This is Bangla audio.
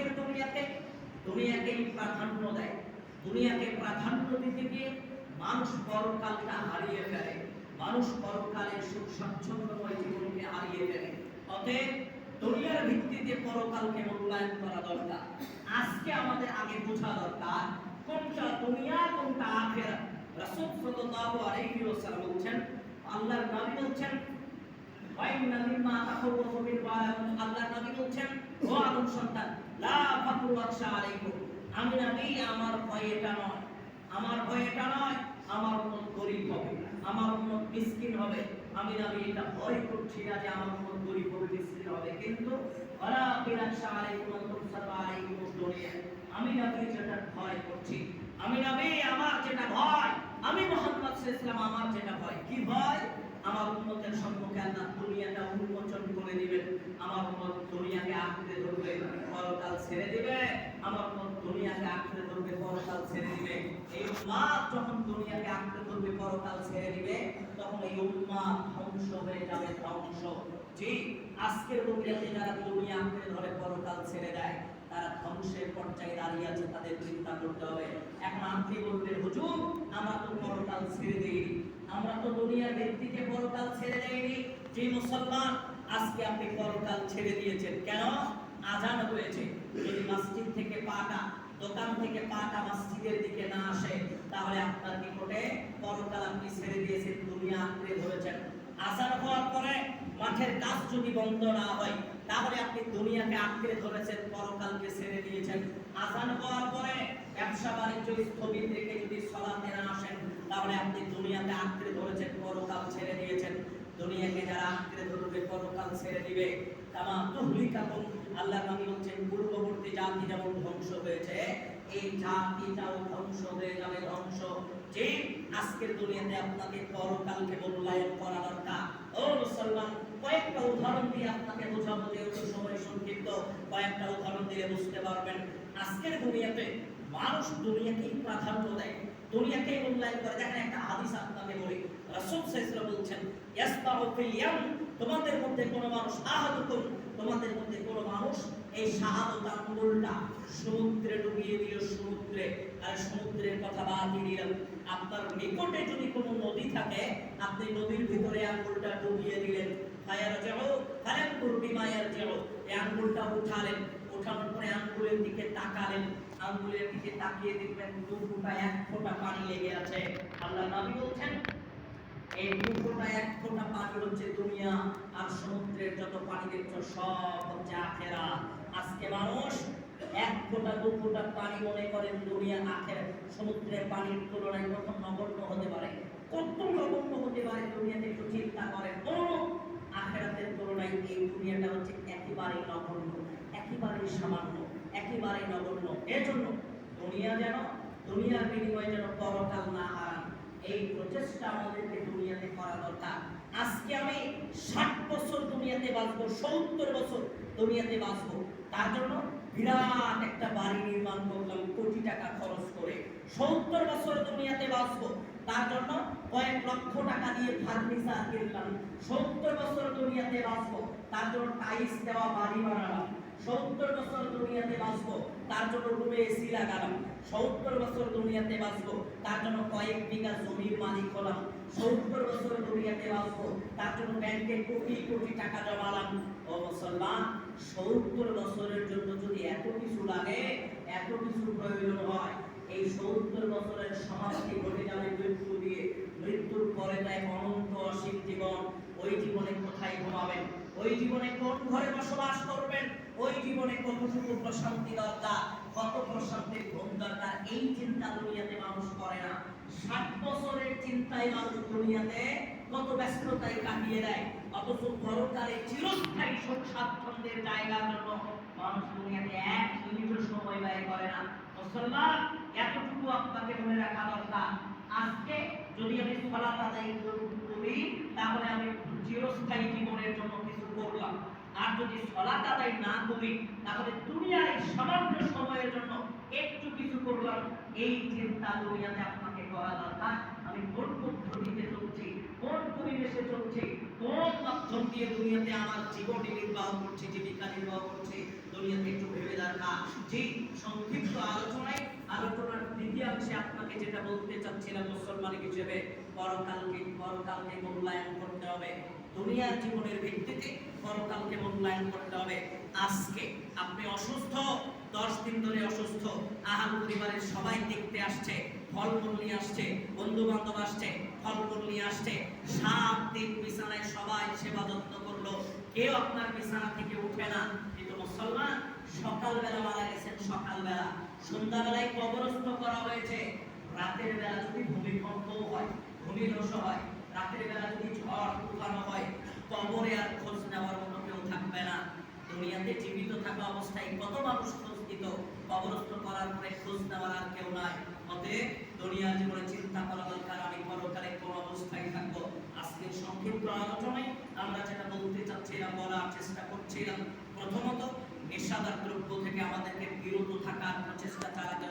আজকের দুনিয়াতে দুনিয়াকে প্রাধান্য দেয়। দুনিয়াকে প্রাধান্য দিতে গিয়ে মানুষ পরকালটা হারিয়ে ফেলে। মানুষ পরকালের সুখ স্বাচ্ছন্দ্যময় জীবনকে হারিয়ে ফেলে। অতএব দুনিয়ার ভিত্তিতে পরকালকে মূল্যায়ন করা দরকার। আজকে আমাদের আগে বোঝা দরকার কোনটা দুনিয়া, কোনটা আখেরা। রাসূল সাল্লাল্লাহু আলাইহি ওয়াসাল্লাম বলছেন, আল্লাহর নবী বলছেন ওয়াইন্না মিম্মা তাখাওয়াফু ওয়ালাকুম আল্লাহর নবী বলছেন, ও আদম সন্তান লা ফাকরু আলাইকুম। আমি আমার ভয় এটা নয়। আমার ভয় এটা নয়, আমার উম্মত গরিব হবে। আমার উম্মত মিসকিন হবে। আমি নবী, এটা ভয় করছি না যে আমার উম্মত গরিব হবে, মিসকিন হবে। কিন্তু ওয়ালা দুনিয়া আমি যেটা ভয় করছি। আমি নবী, আমার যেটা ভয়। আমি মোহাম্মদ সাল্লাল্লাহু আমার যেটা ভয়। কি ভয়? আমার উম্মতের সম্মুখে আল্লাহ দুনিয়াটা উন্মোচন করে দিবেন আমার উম্মত দুনিয়াকে আঁকড়ে ধরবে পরকাল ছেড়ে দিবে আমার দুনিয়াকে আঁকড়ে ধরবে পরকাল ছেড়ে দিবে। এই উম্মাদ যখন দুনিয়াকে আঁকড়ে ধরবে পরকাল ছেড়ে দিবে, তখন এই উম্মাদ ধ্বংস হয়ে যাবে, ধ্বংস। জি, আজকের দুনিয়াতে যারা দুনিয়া আঁকড়ে ধরে পরকাল ছেড়ে দেয়, তারা ধ্বংসের পর্যায়ে দাঁড়িয়ে আছে, তাদের চিন্তা করতে হবে। এখন আপনি বলবেন, হুজুর, আমরা তো পরকাল ছেড়ে দেইনি। আমরা তো দুনিয়ার ভিত্তিতে পরকাল ছেড়ে দেইনি। যে মুসলমান, আজকে আপনি পরকাল ছেড়ে দিয়েছেন। কেন? আজান হয়েছে যদি মসজিদ থেকে পাটা দোকান থেকে পাটা মসজিদের দিকে না আসে, তাহলে আপনার নিকটে পরকাল আপনি ছেড়ে দিয়েছেন দুনিয়া আঁকড়ে ধরেছেন। আজান হওয়ার পরে মাঠের কাজ যদি বন্ধ না হয়, তাহলে আপনি দুনিয়াকে আঁকড়ে ধরেছেন পরকালকে ছেড়ে দিয়েছেন। আজান হওয়ার পরে ব্যবসা বাণিজ্য স্থগিত রেখে যদি সলাতে না আসেন, তাহলে আপনি দুনিয়াকে আঁকড়ে ধরেছেন পরকাল পূর্ববর্তী জাতি যেমন ধ্বংস হয়েছে, এই জাতিটাও ধ্বংস হয়ে যাবে, ধ্বংস। যে আজকের দুনিয়াতে আপনাকে পরকালকে মূল্যায়ন করা দরকার। ও মুসলমান, কয়েকটা উদাহরণ দিয়ে আপনাকে বোঝাবো, যেহেতু সময় সংক্ষিপ্ত, কয়েকটা উদাহরণ দিয়ে বুঝতে পারবেন। আজকের দুনিয়াতে মানুষ দুনিয়াকেই প্রাধান্য দেয়, দুনিয়াকেই মূল্যায়ন করে। দেখেন একটা হাদিস আপনাকে বলি। রাসূল সাল্লাল্লাহু বলছেন ইয়াসবাউ ফিল ইয়াম তোমাদের মধ্যে কোন মানুষ আহাদুকুম তোমাদের মধ্যে কোন মানুষ এই শাহাদত আঙ্গুলটা সমুদ্রে ডুবিয়ে দিল সমুদ্রে। আর সমুদ্রের কথা বাদ দিলাম। আপনার নিকটে যদি কোনো নদী থাকে, আপনি নদীর ভিতরে আঙ্গুলটা ডুবিয়ে দিলেন। ফায়ার যাও ফায়ার করবি যাও এই আঙ্গুলটা উঠালেন। ওঠানোর পরে আঙ্গুলের দিকে তাকালেন। আঙ্গুলের দিকে তাকিয়ে দেখবেন দু ফোঁটা, এক ফোঁটা পানি লেগে আছে। আল্লাহ নবী বলছেন এই দু ফোঁটা এক ফোঁটা পানি হচ্ছে দুনিয়া আর সমুদ্রের যত পানি দেখছ সব হচ্ছে আখেরা। আজকে মানুষ এক ফোঁটা, দু ফোঁটা পানি মনে করেন দুনিয়া আখের সমুদ্রের পানির তুলনায় কত নগণ্য হতে পারে? কত নগণ্য হতে পারে দুনিয়াতে একটু চিন্তা করেন। ও আখেরাতের তুলনায় এই দুনিয়াটা হচ্ছে একেবারে নগণ্য একেবারেই সামান্য একেবারেই নগণ্য। এজন্য দুনিয়া যেন, দুনিয়ার বিনিময়ে যেন পরকাল না হারান এই প্রচেষ্টা আমাদেরকে দুনিয়াতে করা দরকার। আজকে আমি ষাট বছর দুনিয়াতে বাঁচবো, সত্তর বছর দুনিয়াতে বাঁচবো। তার জন্য বিরাট একটা বাড়ি নির্মাণ করলাম কোটি টাকা খরচ করে। সত্তর বছর দুনিয়াতে বাঁচবো। তার জন্য কয়েক লক্ষ টাকা দিয়ে ফার্নিচার কিনলাম। সত্তর বছর দুনিয়াতে বাঁচবো। তার জন্য টাইলস দেওয়া বাড়ি বানালাম। সত্তর বছর দুনিয়াতে বাঁচবো। তার জন্য রুমে এসি লাগালাম। সত্তর বছর দুনিয়াতে বাঁচবো, তার জন্য কয়েক বিঘা জমির মালিক হলাম। সত্তর বছর দুনিয়াতে বাঁচবো, তার জন্য ব্যাংকে কোটি কোটি টাকা জমালাম। ও মুসলমান, সত্তর বছরের জন্য যদি এত কিছু লাগে, এত কিছু প্রয়োজন হয়, এই সত্তর বছরের সমাপ্তি ঘটে যাবে মৃত্যু দিয়ে। মৃত্যুর পরে তাই অনন্ত অসীম জীবন। ওই জীবনে কোথায় ঘুমাবেন? ওই জীবনে কোন ঘরে বসবাস করবেন? ওই জীবনে কতটুকু প্রশান্তি দরকার? কত প্রশান্তির ঘুম দরকার? এই চিন্তা দুনিয়াতে মানুষ করে না। ষাট বছরের চিন্তায় মানুষ দুনিয়াতে কত ব্যস্ততায় কাটিয়ে দেয়। অথচ পরকালে চিরস্থায়ী সুখ স্বাচ্ছন্দ্যের জায়গার জন্য মানুষ দুনিয়াতে এক মিনিটও সময় ব্যয় করে না। মুসলমান, এতটুকু আপনাকে মনে রাখা দরকার। আজকে যদি আমি সলাত আদায় করি তাহলে আমি চিরস্থায়ী জীবনের জন্য কিছু করলাম। আর যদি সলাত আদায় না করি, তাহলে দুনিয়ার এই সামান্য সময়ের জন্য একটু কিছু করলাম। এই চিন্তা দুনিয়াতে আপনাকে করা দরকার। আমি কোন পদ্ধতিতে চলছি, কোন পরিবেশে চলছি, কোন মাধ্যম দিয়ে দুনিয়াতে আমার জীবন নির্বাহ করছি, জীবিকা নির্বাহ করছি, দুনিয়াতে একটু ভেবে রাখা যে সংক্ষিপ্ত আলোচনায়, আলোচনার দ্বিতীয়াংশে আপনাকে যেটা বলতে চাচ্ছিলাম মুসলমান হিসেবে, পরকালকে পরকালকে মূল্যায়ন করতে হবে। দুনিয়ার জীবনের ভিত্তিতে পরকালকে মূল্যায়ন করতে হবে। আজকে আপনি অসুস্থ, দশ দিন ধরে অসুস্থ আহাল পরিবারের সবাই দেখতে আসছে, ফলমূল নিয়ে আসছে বন্ধু বান্ধব আসছে, ফলমূল নিয়ে আসছে, সাত দিন বিছানায় সবাই সেবা যত্ন করল। কেউ আপনার বিছানা থেকে উঠে না। কিন্তু মুসলমান সকালবেলা মারা গেছেন সকালবেলা। সন্ধ্যাবেলায় কবরস্থ করা হয়েছে। রাতের বেলা যদি ভূমিকম্প হয় ভূমিধস হয়, রাতের বেলা যদি ঝড়, তুফান হয়, কবরে আর খোঁজ নেওয়ার মতো কেউ থাকবে না। দুনিয়াতে জীবিত থাকা অবস্থায় কত মানুষ খোঁজ কবরস্থ করার পরে খোঁজ নেওয়ার আর কেউ নাই। অতএব দুনিয়ার জীবনে চিন্তা করা দরকার, আমি পরকালে কোন অবস্থায় থাকব? আজকের সংক্ষিপ্ত আলোচনায় আমরা যেটা বলতে চাচ্ছিলাম, বলার চেষ্টা করছিলাম, প্রথমত নেশাদার দ্রব্য থেকে আমাদেরকে বিরত থাকার প্রচেষ্টা চালাতে